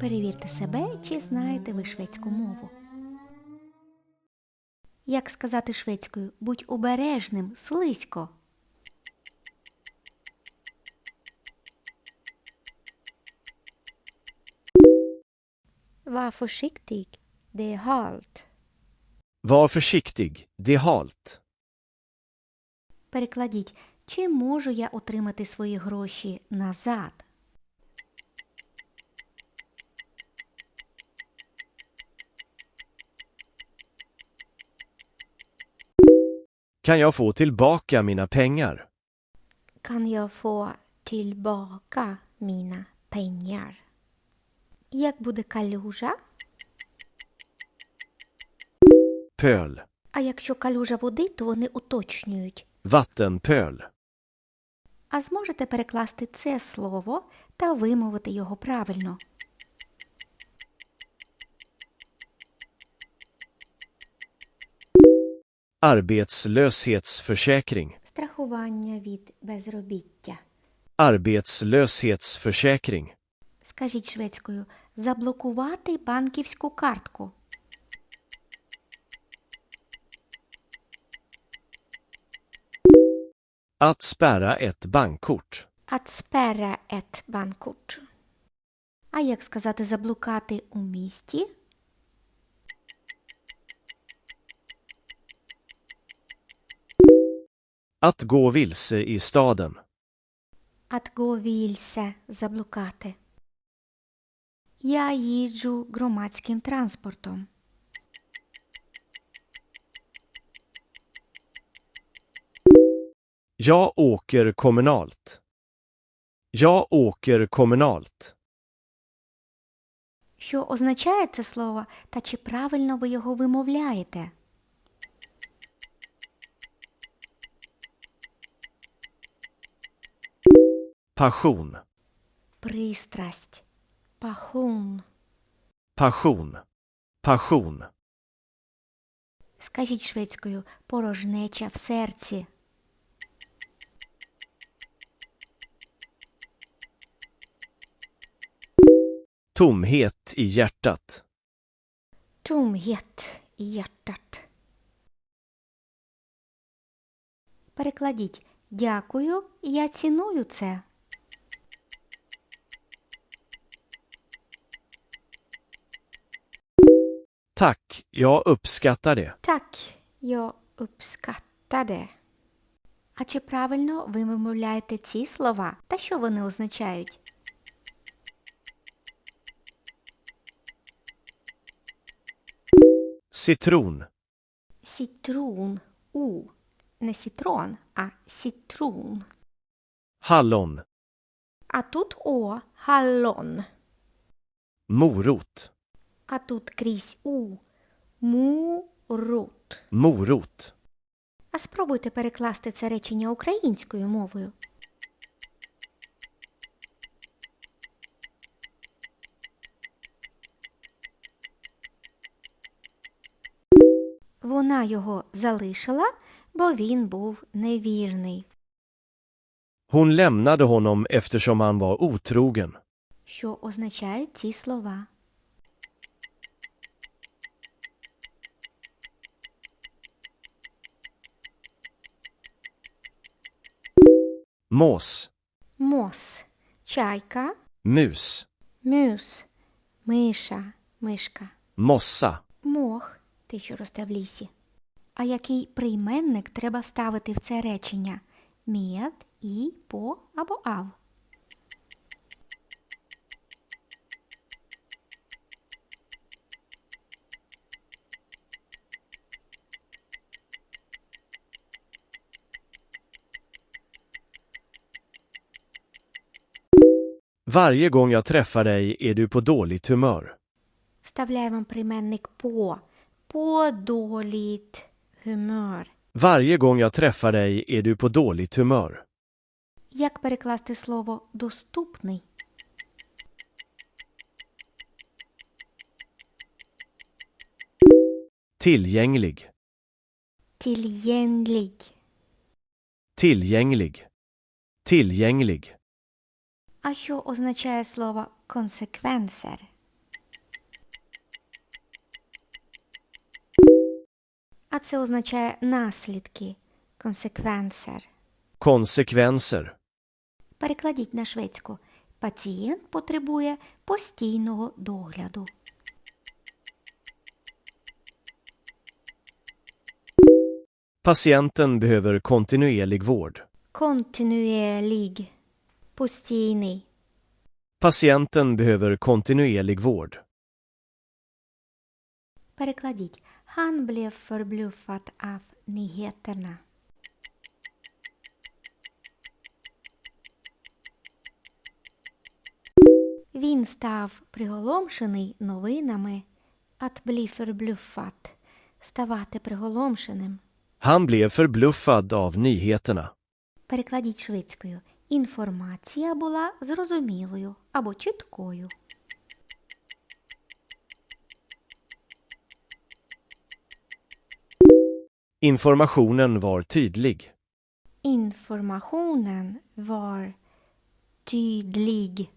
Перевірте себе, чи знаєте ви шведську мову. Як сказати шведською будь обережним, слизько. Var försiktig, det är halt. Var försiktig, det är halt. Перекладіть, чи можу я отримати свої гроші назад? Kan jag få tillbaka mina pengar? Kan jag få tillbaka mina pengar? Як буде калюжа? Pöl. А якщо калюжа води, то вони уточнюють. Vattenpöl. А зможете перекласти це слово та вимовити його правильно. Arbetslöshetsförsäkring. Страхування від безробіття. Arbetslöshetsförsäkring. Скажіть шведською заблокувати банківську картку. Att spärra ett bankkort. Att spärra ett банккort. А як сказати заблукати у місті? Att gå vilse i staden. Att gå vilse заблукати. Я їжджу громадським транспортом. Jag åker kommunalt. Jag åker kommunalt. Що означає це слово та чи правильно ви його вимовляєте? Passion. Пристрасть. Пахун. Passion. Passion. Скажіть шведською порожнеча в серці. Tomhet i hjärtat. Tomhet i hjärtat. Перекладіть Дякую, я ціную це. Tack, jag uppskattar det. Так, я uppskattar det. А чи правильно ви вимовляєте ці слова та що вони означають? Citron. Citron. O. Не citron, а citron. Hallon. А тут О. Hallon. Morot. А тут крізь У. Мурут. Morot. А спробуйте перекласти це речення українською мовою. Вона його залишила, бо він був невірний. Hon lämnade honom eftersom han var otrogen. Що означають ці слова? Mås. Мос чайка, Мюс. мюс миша, мишка, Мосса. мох ти, що росте в лісі. А який прийменник треба вставити в це речення? Мєд, і, по або ав. Varje gång jag träffar dig är du på dåligt humör. Вставляємо прийменник по. По дåligt humör. Varje gång jag träffar dig är du på dåligt humör. Як перекласти слово доступний? Tillgänglig. Tillgänglig. Tillgänglig. Tillgänglig. а що означає слово консеквенсер. А це означає наслідки. Консеквенсер. Консеквенсер. Перекладіть на шведську. Пацієнт потребує постійного догляду. Patienten behöver kontinuerlig vård. Kontinuerlig. Постійний. Patienten behöver kontinuerlig vård. Перекладіть. Han blev förbluffad av nyheterna. Він став приголомшений новинами. Att bli förbluffad. Ставати приголомшеним. Han blev förbluffad av nyheterna. Перекладіть швидкою. Інформація була зрозумілою або чіткою. Informationen var tydlig. Informationen var tydlig.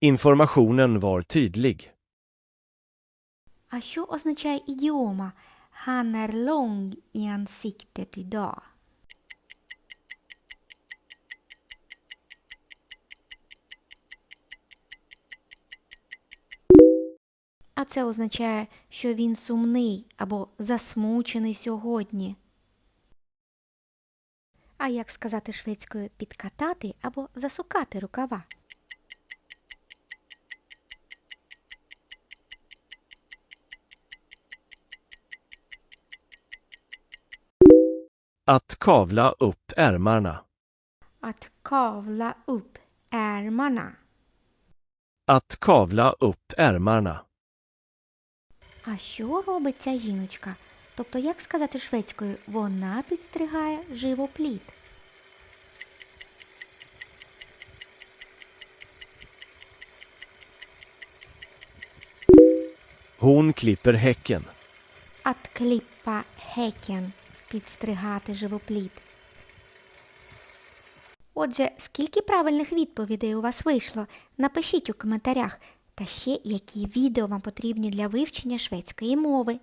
Informationen var tydlig. А що означає ідіома? Han är lång i ansiktet idag. А це означає, що він сумний або засмучений сьогодні. А як сказати шведською підкатати або засукати рукава? Att kavla upp ärmarna. Att kavla upp ärmarna. Att kavla upp ärmarna. А що робить ця жіночка? Тобто, як сказати шведською, вона підстригає живопліт. Hon klipper häcken. Att klippa häcken – підстригати живопліт. Отже, скільки правильних відповідей у вас вийшло? Напишіть у коментарях. Та ще які відео вам потрібні для вивчення шведської мови.